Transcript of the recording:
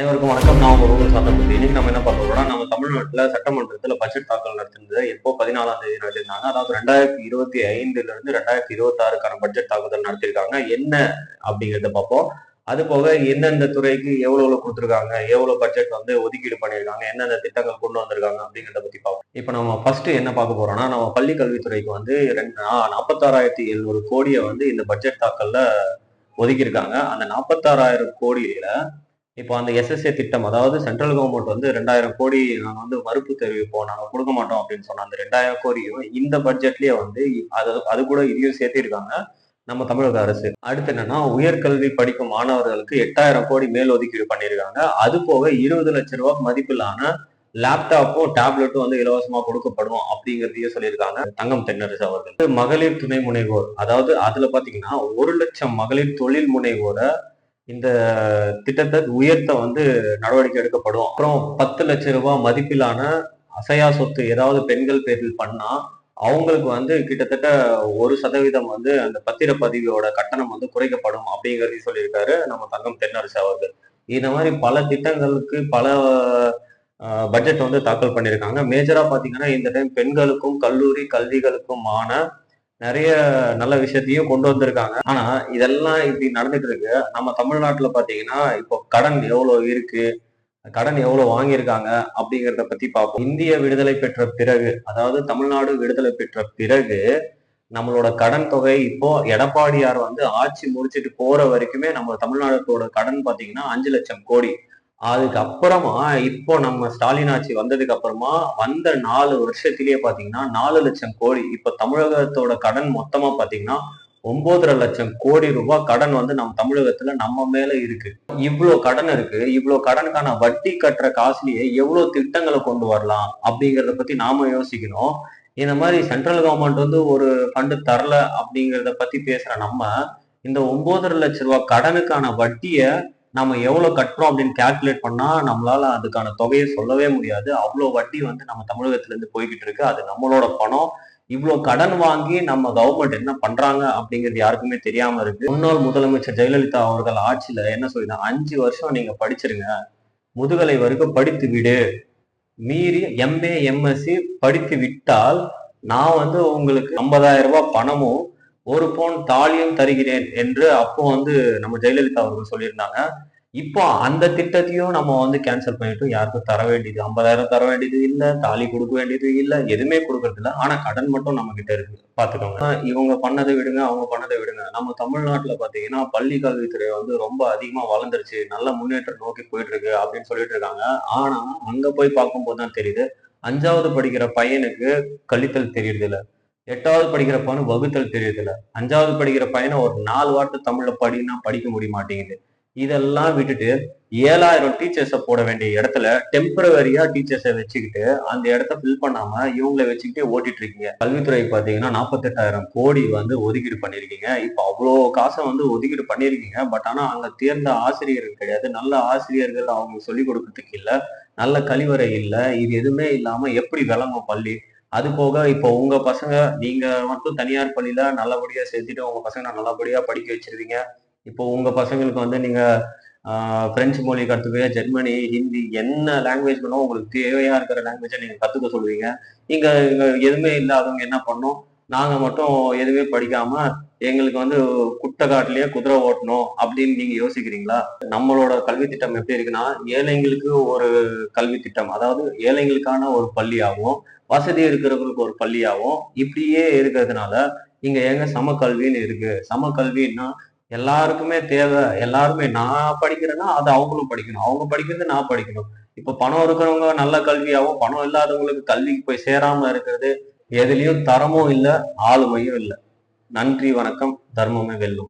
அனைவருக்கும் வணக்கம். நான் உங்க ரூபல் சாத்தப்பட்டி இன்னைக்கு நம்ம என்ன பார்க்க நம்ம தமிழ்நாட்டுல சட்டமன்றத்துல பட்ஜெட் தாக்கல் நடத்தினது எப்போ? பதினாலாம் தேதி நடத்திருந்தாங்க அதாவது ரெண்டாயிரத்தி இருபத்தி ஐந்துல இருந்து ரெண்டாயிரத்தி இருபத்தி ஆறுக்கான பட்ஜெட் தாக்குதல் நடத்திருக்காங்க என்ன அப்படிங்கறத பார்ப்போம். அது போக எந்தெந்த துறைக்கு எவ்வளவு எவ்வளவு கொடுத்துருக்காங்க எவ்வளவு பட்ஜெட் வந்து ஒதுக்கீடு பண்ணியிருக்காங்க என்னென்ன திட்டங்கள் கொண்டு வந்திருக்காங்க அப்படிங்கிறத பத்தி பார்ப்போம். இப்போ நம்ம ஃபர்ஸ்ட் என்ன பார்க்க போறோம்னா நம்ம பள்ளி கல்வித்துறைக்கு வந்து ரெண்டு நாற்பத்தாறாயிரத்தி எழுநூறு கோடியை வந்து இந்த பட்ஜெட் தாக்கல்ல ஒதுக்கியிருக்காங்க. அந்த நாற்பத்தாறாயிரம் கோடியில இப்போ அந்த எஸ்எஸ்ஏ திட்டம் அதாவது சென்ட்ரல் கவர்மெண்ட் வந்து ரெண்டாயிரம் கோடி நாங்கள் வந்து மறுப்பு தெரிவிப்போம் நாங்கள் கொடுக்க மாட்டோம் அப்படின்னு சொன்ன அந்த ரெண்டாயிரம் கோடியும் இந்த பட்ஜெட்லயே வந்து அது அது கூட இதையும் சேர்த்திருக்காங்க நம்ம தமிழக அரசு. அடுத்து என்னன்னா உயர்கல்வி படிக்கும் மாணவர்களுக்கு எட்டாயிரம் கோடி மேல் ஒதுக்கீடு பண்ணியிருக்காங்க. அது போக இருபது லட்சம் ரூபாய் மதிப்பிலான லேப்டாப்பும் டேப்லெட்டும் வந்து இலவசமா கொடுக்கப்படும் அப்படிங்கிறதையும் சொல்லியிருக்காங்க தங்கம் தென்னரசு அவர்கள். மகளிர் துணை முனைவோர் அதாவது அதுல பாத்தீங்கன்னா ஒரு லட்சம் மகளிர் தொழில் முனைவோரை இந்த திட்டத்தை உயர்த்த வந்து நடவடிக்கை எடுக்கப்படும். அப்புறம் பத்து லட்சம் ரூபாய் மதிப்பிலான அசையா சொத்து ஏதாவது பெண்கள் பேரில் பண்ணா அவங்களுக்கு வந்து கிட்டத்தட்ட ஒரு சதவீதம் வந்து அந்த பத்திரப்பதிவோட கட்டணம் வந்து குறைக்கப்படும் அப்படிங்கிறதையும் சொல்லியிருக்காரு நம்ம தங்கம் தென்னரசு அவர்கள். இந்த மாதிரி பல திட்டங்களுக்கு பல பட்ஜெட் வந்து தாக்கல் பண்ணியிருக்காங்க. மேஜரா பாத்தீங்கன்னா இந்த டைம் பெண்களுக்கும் கல்லூரி கல்விகளுக்குமான நிறைய நல்ல விஷயத்தையும் கொண்டு வந்திருக்காங்க. ஆனா இதெல்லாம் இப்படி நடந்துட்டு இருக்கு நம்ம தமிழ்நாட்டுல பாத்தீங்கன்னா இப்போ கடன் எவ்வளவு இருக்கு? கடன் எவ்வளவு வாங்கியிருக்காங்க? அப்படிங்கிறத பத்தி பார்ப்போம். இந்திய விடுதலை பெற்ற பிறகு அதாவது தமிழ்நாடு விடுதலை பெற்ற பிறகு நம்மளோட கடன் தொகை இப்போ எடப்பாடியார் வந்து ஆட்சி முடிச்சிட்டு போற வரைக்குமே நம்ம தமிழ்நாட்டோட கடன் பாத்தீங்கன்னா அஞ்சு லட்சம் கோடி. அதுக்கப்புறமா இப்போ நம்ம ஸ்டாலின் ஆட்சி வந்ததுக்கு அப்புறமா வந்த நாலு வருஷத்திலேயே பாத்தீங்கன்னா நாலு லட்சம் கோடி இப்ப தமிழகத்தோட கடன் மொத்தமா பாத்தீங்கன்னா ஒன்பதரை லட்சம் கோடி ரூபாய் கடன் வந்து நம்ம தமிழகத்துல நம்ம மேல இருக்கு. இவ்வளவு கடன் இருக்கு இவ்வளவு கடனுக்கான வட்டி கட்டுற காசுலயே எவ்வளவு திட்டங்களை கொண்டு வரலாம் அப்படிங்கறத பத்தி நாம யோசிக்கணும். இந்த மாதிரி சென்ட்ரல் கவர்மெண்ட் வந்து ஒரு ஃபண்டு தரல அப்படிங்கிறத பத்தி பேசுற நம்ம இந்த ஒன்பதரை லட்சம் ரூபாய் கடனுக்கான வட்டியை நம்ம எவ்வளவு கட்டுறோம் அப்படின்னு கால்குலேட் பண்ணா நம்மளால அதுக்கான தொகையை சொல்லவே முடியாது. அவ்வளவு வட்டி வந்து நம்ம தமிழகத்துல இருந்து போய்கிட்டு இருக்கு. அது நம்மளோட பணம். இவ்வளவு கடன் வாங்கி நம்ம கவர்மெண்ட் என்ன பண்றாங்க அப்படிங்கிறது யாருக்குமே தெரியாம இருக்கு. முன்னாள் முதலமைச்சர் ஜெயலலிதா அவர்கள் ஆட்சியில என்ன சொல்லிருந்தாங்க அஞ்சு வருஷம் நீங்க படிச்சிருங்க. முதுகலை வரைக்கும் படித்து விடு. மீறி எம்ஏ எம்எஸ்சி படித்து விட்டால் நான் வந்து உங்களுக்கு ஐம்பதாயிரம் ரூபாய் பணமும் ஒரு பவுன் தாலியும் தருகிறேன் என்று அப்போ வந்து நம்ம ஜெயலலிதா அவர்கள் சொல்லியிருந்தாங்க. இப்போ அந்த திட்டத்தையும் நம்ம வந்து கேன்சல் பண்ணிட்டோம் யாருக்கும் தர வேண்டியது ஐம்பதாயிரம் தர வேண்டியது இல்ல தாலி கொடுக்க வேண்டியது இல்ல எதுவுமே கொடுக்கறது இல்லை. ஆனா கடன் மட்டும் நம்ம கிட்ட இருக்கு. பாத்துக்கோங்க இவங்க பண்ணதை விடுங்க அவங்க பண்ணதை விடுங்க. நம்ம தமிழ்நாட்டுல பாத்தீங்கன்னா பள்ளி கல்வித்துறை வந்து ரொம்ப அதிகமா வளர்ந்துருச்சு. நல்ல முன்னேற்றம் நோக்கி போயிட்டு இருக்கு அப்படின்னு சொல்லிட்டு இருக்காங்க. ஆனா அங்க போய் பார்க்கும்போது தான் தெரியுது. அஞ்சாவது படிக்கிற பையனுக்கு கழித்தல் தெரியறது இல்லை எட்டாவது படிக்கிற பையனு வகுத்தல் தெரியுதுல அஞ்சாவது படிக்கிற பையனை ஒரு நாலு வார்த்தை தமிழ்ல படினா படிக்க முடிய மாட்டேங்குது. இதெல்லாம் விட்டுட்டு ஏழாயிரம் டீச்சர்ஸை போட வேண்டிய இடத்துல டெம்பரவரியா டீச்சர்ஸை வச்சுக்கிட்டு அந்த இடத்த ஃபில் பண்ணாம இவங்களை வச்சுக்கிட்டே ஓட்டிட்டு இருக்கீங்க. கல்வித்துறை பாத்தீங்கன்னா நாற்பத்தெட்டாயிரம் கோடி வந்து ஒதுக்கீடு பண்ணிருக்கீங்க இப்போ அவ்வளோ காசை வந்து ஒதுக்கீடு பண்ணிருக்கீங்க பட் ஆனா அங்க தேர்ந்த ஆசிரியர்கள் கிடையாது. நல்ல ஆசிரியர்கள் அவங்க சொல்லி கொடுக்கறதுக்கு இல்ல. நல்ல கழிவறை இல்ல. இது எதுவுமே இல்லாம எப்படி விளங்கும் பள்ளி? அது போக இப்போ உங்க பசங்க நீங்க மட்டும் தனியார் பள்ளியில நல்லபடியா சேர்த்துட்டு உங்க பசங்க நல்லபடியா படிக்க வச்சிருவீங்க. இப்போ உங்க பசங்களுக்கு வந்து நீங்க பிரெஞ்சு மொழி கற்றுக்க ஜெர்மனி ஹிந்தி என்ன லாங்குவேஜ் வேணும் உங்களுக்கு தேவையா இருக்கிற லாங்குவேஜை நீங்க கத்துக்க சொல்லுவீங்க. இங்க எதுவுமே இல்லாதவங்க என்ன பண்ணோம்? நாங்க மட்டும் எதுவுமே படிக்காம எங்களுக்கு வந்து குட்டை காட்டிலேயே குதிரை ஓட்டணும் அப்படின்னு நீங்க யோசிக்கிறீங்களா? நம்மளோட கல்வி திட்டம் எப்படி இருக்குன்னா ஏழைங்களுக்கு ஒரு கல்வி திட்டம் அதாவது ஏழைங்களுக்கான ஒரு பள்ளியாகவும் வசதி இருக்கிறவங்களுக்கு ஒரு பள்ளியாகவும் இப்படியே இருக்கிறதுனால இங்க எங்க சமக்கல்வின்னு இருக்கு. சமக்கல்வின்னா எல்லாருக்குமே தேவை. எல்லாருமே நான் படிக்கிறேன்னா அது அவங்களும் படிக்கணும். அவங்க படிக்கிறது நான் படிக்கணும். இப்ப பணம் இருக்கிறவங்க நல்ல கல்வியாகவும் பணம் இல்லாதவங்களுக்கு கல்விக்கு போய் சேராம இருக்கிறது எதுலயும் தரமும் இல்லை ஆளுமையும் இல்லை. நன்றி வணக்கம். தர்மமே வெல்லும்.